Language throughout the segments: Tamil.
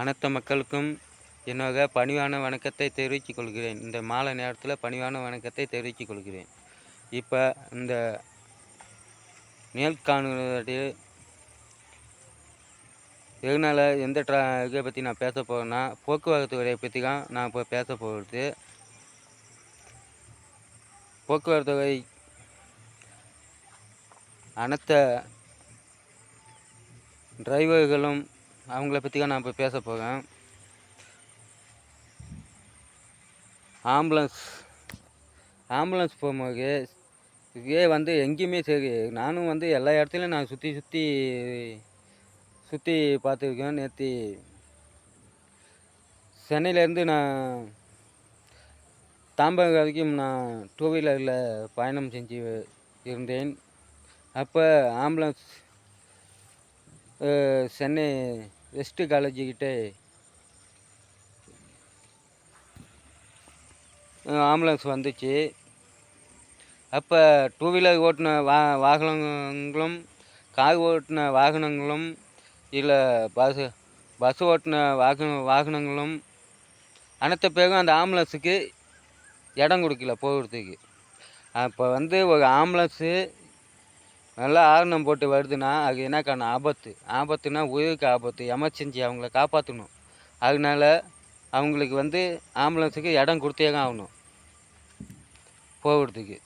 அனைத்து மக்களுக்கும் என்னோட பணிவான வணக்கத்தை தெரிவித்துக் கொள்கிறேன். இந்த மாலை நேரத்தில் பணிவான வணக்கத்தை தெரிவித்துக் கொள்கிறேன். இப்போ இந்த நேர்காணலுடைய எதனால் எந்த ட்ரா இதை பற்றி நான் பேச போகிறேன்னா போக்குவரத்து துறையை பற்றி தான் நான் இப்போ பேச போகிறது போக்குவரத்து துறை அனைத்த டிரைவர்களும் அவங்கள பற்றி தான் நான் இப்போ பேச போகிறேன் ஆம்புலன்ஸ் ஆம்புலன்ஸ் போகும்போது இதே வந்து எங்கேயுமே சரி நானும் வந்து எல்லா இடத்துலையும் நான் சுற்றி சுற்றி சுற்றி பார்த்துருக்கேன். நேற்று சென்னையிலேருந்து நான் தாம்பரம் வரைக்கும் நான் டூ வீலரில் பயணம் செஞ்சு இருந்தேன். அப்போ ஆம்புலன்ஸ் சென்னை வெஸ்ட்டு காலேஜுக்கிட்ட ஆம்புலன்ஸ் வந்துச்சு. அப்போ டூ வீலர் ஓட்டின வா வாகனங்களும் கார் ஓட்டின வாகனங்களும் இல்லை பஸ் பஸ் ஓட்டின வாகன வாகனங்களும் அனைத்து பேரும் அந்த ஆம்புலன்ஸுக்கு இடம் கொடுக்கல போகிறதுக்கு. அப்போ வந்து ஒரு ஆம்புலன்ஸு நல்லா ஆரணம் போட்டு வருதுன்னா அது என்னக்கான ஆபத்து. ஆபத்துனா உயிருக்கு ஆபத்து. எமர்ஜென்சி அவங்கள காப்பாற்றணும் அதனால அவங்களுக்கு வந்து ஆம்புலன்ஸுக்கு இடம் கொடுத்தே தான் ஆகணும். போகிறதுக்கு.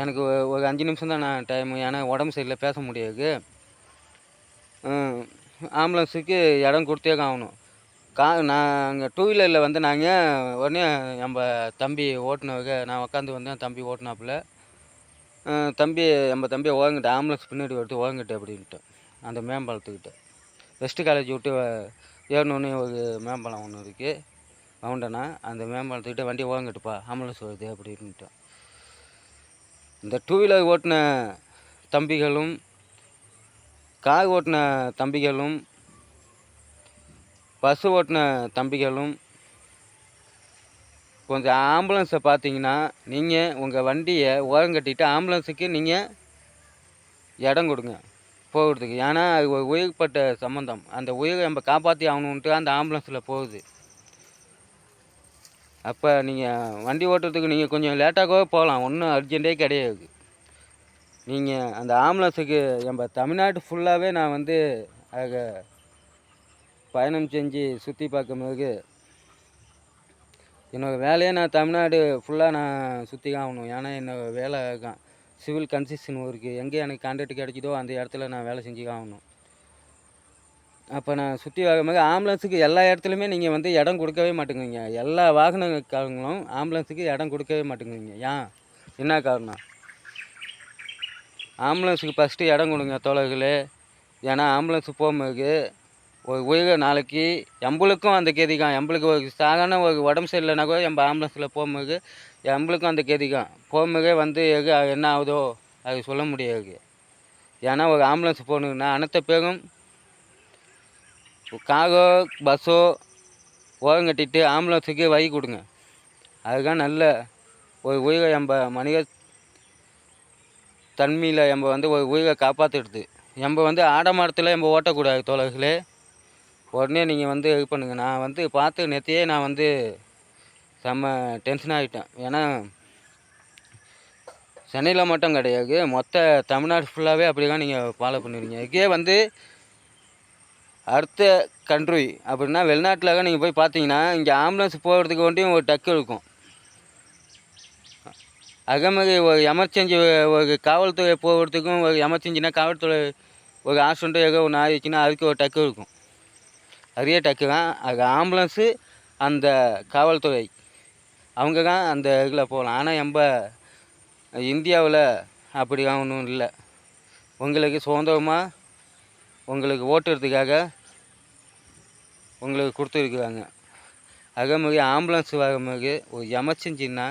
எனக்கு ஒரு அஞ்சு நிமிஷம் தான் நான் டைம் ஏன்னா உடம்பு சரியில்லை பேச முடியாது. ஆம்புலன்ஸுக்கு இடம் கொடுத்தே தான் ஆகணும். கா நாங்கள் டூ வீலரில் வந்து நாங்கள் உடனே நம்ம தம்பி ஓட்டினவங்க நான் உட்காந்து வந்தேன் தம்பி ஓட்டினாப்புல. தம்பி நம்ம தம்பி ஓங்கிட்ட ஆம்புலன்ஸ் பின்னாடி எடுத்து ஓங்கிட்ட அப்படின்ட்டு அந்த மேம்பாலத்துக்கிட்ட. வெஸ்ட் காலேஜ் விட்டு ஏறணுன்னு ஒரு மேம்பாலம் ஒன்று இருக்குது மவுண்டனா அந்த மேம்பாலத்துக்கிட்ட வண்டி ஓங்கிட்டுப்பா ஆம்புலன்ஸ் வருது அப்படின்ட்டான் இந்த டூ வீலர் ஓட்டின தம்பிகளும் கார் ஓட்டின தம்பிகளும் பஸ் ஓட்டின தம்பிகளும் கொஞ்சம் ஆம்புலன்ஸை பார்த்தீங்கன்னா நீங்கள் உங்கள் வண்டியை ஓரங்கட்டிட்டு ஆம்புலன்ஸுக்கு நீங்கள் இடம் கொடுங்க போகிறதுக்கு. ஏன்னா அது ஒரு உயிர்பட்ட சம்மந்தம் அந்த உயிரை நம்ம காப்பாற்றி ஆகணுன்ட்டு அந்த ஆம்புலன்ஸில் போகுது. அப்போ நீங்கள் வண்டி ஓட்டுறதுக்கு நீங்கள் கொஞ்சம் லேட்டாகவே போகலாம். ஒன்றும் அர்ஜென்ட்டே கிடையாது. நீங்கள் அந்த ஆம்புலன்ஸுக்கு நம்ம தமிழ்நாடு ஃபுல்லாகவே நான் வந்து அதை பயணம் செஞ்சு சுற்றி பார்க்கும்போது என்னோடய வேலையே நான் தமிழ்நாடு ஃபுல்லாக நான் சுற்றி ஆகணும் ஏன்னா என்னோடய வேலை தான் சிவில் கன்ஸ்ட்ரக்ஷன் ஒர்க்கு எங்கே எனக்கு கான்ட்ராக்ட் கிடைக்குதோ அந்த இடத்துல நான் வேலை செஞ்சு ஆகணும் அப்போ நான் சுற்றி பார்க்கும்போது ஆம்புலன்ஸுக்கு எல்லா இடத்துலையுமே நீங்கள் வந்து இடம் கொடுக்கவே மாட்டேங்குங்க எல்லா வாகனக்காரங்களும் ஆம்புலன்ஸுக்கு இடம் கொடுக்கவே மாட்டேங்குங்க ஏன்? என்ன காரணம்? ஆம்புலன்ஸுக்கு ஃபஸ்ட்டு இடம் கொடுங்க தோழர்களே. ஏன்னா ஆம்புலன்ஸுக்கு போகும்போது ஒரு உயிரை நாளைக்கு எம்பளுக்கும் அந்த கெதிக்கான் எம்பளுக்கு ஒரு சாதாரண ஒரு உடம்பு சரியில்லைனா கூட எம்ப ஆம்புலன்ஸில் போகும்போது எம்பளுக்கும் அந்த கெதிக்கான் போகும்போதே வந்து எது என்ன ஆகுதோ அது சொல்ல முடியாது. ஏன்னா ஒரு ஆம்புலன்ஸ் போகணுன்னா அனைத்து பேரும் காரோ பஸ்ஸோ ஓரங்கட்டிட்டு ஆம்புலன்ஸுக்கு வழி கொடுங்க. அதுதான் நல்ல ஒரு உயிரை எம்ப மனித தன்மையில் எம்ப வந்து ஒரு உயிரை காப்பாற்றிடுது எம்ப வந்து ஆடமாடத்தில் எம்ப ஓட்டக்கூடாது தோழர்களே. உடனே நீங்கள் வந்து இது பண்ணுங்கள் நான் வந்து பார்த்து நேற்றையே நான் வந்து செம்ம டென்ஷன் ஆகிட்டேன் ஏன்னா சென்னையில் மட்டும் கிடையாது. மொத்த தமிழ்நாடு ஃபுல்லாகவே அப்படி தான் நீங்கள் ஃபாலோ பண்ணுவீங்க. இதே வந்து அடுத்த கண்ட்ரி அப்படின்னா வெளிநாட்டில் நீங்கள் போய் பார்த்தீங்கன்னா இங்கே ஆம்புலன்ஸ் போகிறதுக்கு வேண்டியும் ஒரு டக்கு இருக்கும். அதே மாதிரி ஒரு எமர்ஜென்சி ஒரு காவல்துறை போகிறதுக்கும் ஒரு எமர்ஜென்சினா காவல்துறை ஒரு ஆக்சிடென்ட்டோ ஏதோ ஒன்று ஆயிடுச்சுன்னா அதுக்கு ஒரு டக்கு இருக்கும். அதே டக்கு தான். அது ஆம்புலன்ஸு அந்த காவல்துறை. அவங்க தான் அந்த இதில் போகலாம். ஆனால் நம்ம இந்தியாவில் அப்படிலாம் ஒன்றும் இல்லை. உங்களுக்கு சுதந்திரமாக உங்களுக்கு ஓட்டுறதுக்காக உங்களுக்கு கொடுத்துருக்குறாங்க. அதே மாதிரி ஆம்புலன்ஸ் வரும்போது ஒரு எமர்ஜென்சின்னா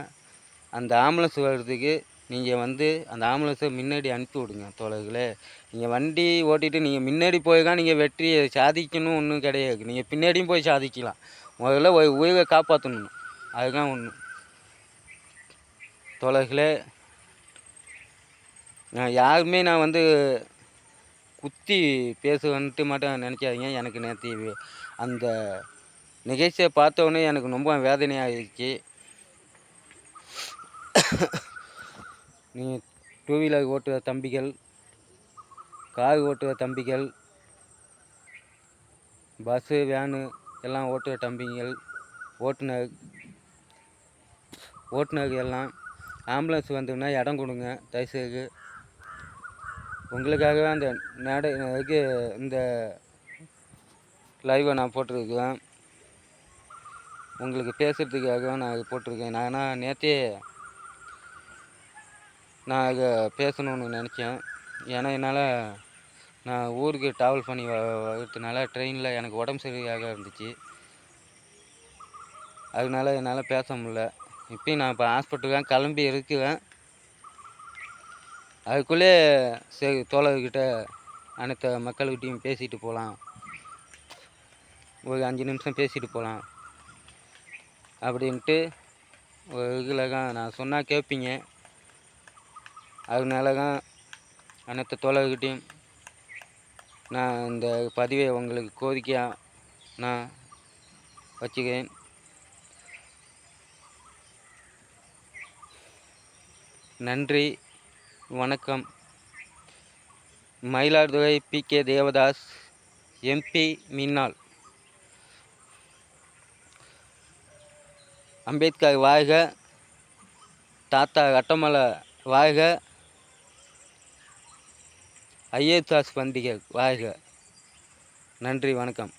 அந்த ஆம்புலன்ஸ் வர்றதுக்கு நீங்கள் வந்து அந்த ஆம்புலன்ஸை முன்னாடி அனுப்பி விடுங்க தோழர்களே. நீங்கள் வண்டி ஓட்டிட்டு நீங்கள் முன்னாடி போய் தான் நீங்கள் வெற்றியை சாதிக்கணும் ஒன்றும் கிடையாது. நீங்கள் பின்னாடியும் போய் சாதிக்கலாம். முதல்ல உயிரை காப்பாற்றணும் அதுதான் ஒன்று தோழர்களே நான் யாருமே நான் வந்து குத்தி பேசுவேன்ட்டு மட்டும் நினைக்காதீங்க. எனக்கு நேற்று அந்த நிகழ்ச்சியை பார்த்தோன்னே எனக்கு ரொம்ப வேதனையாகிடுச்சு நீங்கள் டூ வீலர் ஓட்டுற தம்பிகள் கார் ஓட்டுற தம்பிகள் பஸ்ஸு வேனு எல்லாம் ஓட்டுற தம்பிகள் ஓட்டுநர் ஓட்டுநர் எல்லாம் ஆம்புலன்ஸ் வந்ததுன்னா இடம் கொடுங்க தயவுசெய்து. உங்களுக்காகவே அந்த நட இது இந்த லைவை நான் போட்டிருக்கேன் உங்களுக்கு பேசுகிறதுக்காக நான் போட்டிருக்கேன். நான் ஆனால் நேற்றே நான் இதை பேசணும்னு நினச்சேன். ஏன்னா என்னால் நான் ஊருக்கு ட்ராவல் பண்ணி வ வரதுனால ட்ரெயினில் எனக்கு உடம்பு சரியாக இருந்துச்சு. அதனால என்னால் பேச முடில இப்பயும் நான் இப்போ ஹாஸ்பிட்டலுக்கு தான் கிளம்பி இருக்குவேன். அதுக்குள்ளே சரி தோழர்கிட்ட அனைத்து மக்கள்கிட்டையும் பேசிட்டு போகலாம் ஒரு அஞ்சு நிமிஷம் பேசிட்டு போகலாம் அப்படின்ட்டு ஒரு இதில் தான் நான் சொன்னால் கேட்பீங்க அதனால தான் அனைத்து தோழர்கிட்டையும் நான் இந்த பதிவை உங்களுக்கு கோரிக்கையாக நான் வச்சுக்கிறேன். நன்றி வணக்கம். Mayiladuthurai P. K. Devadas MP மின்னாள் Ambedkar வாழ்க தாத்தா ரட்டமலை வாழ்க. ஐஏஎஸ் பண்டிகை வாழ்க. நன்றி வணக்கம்.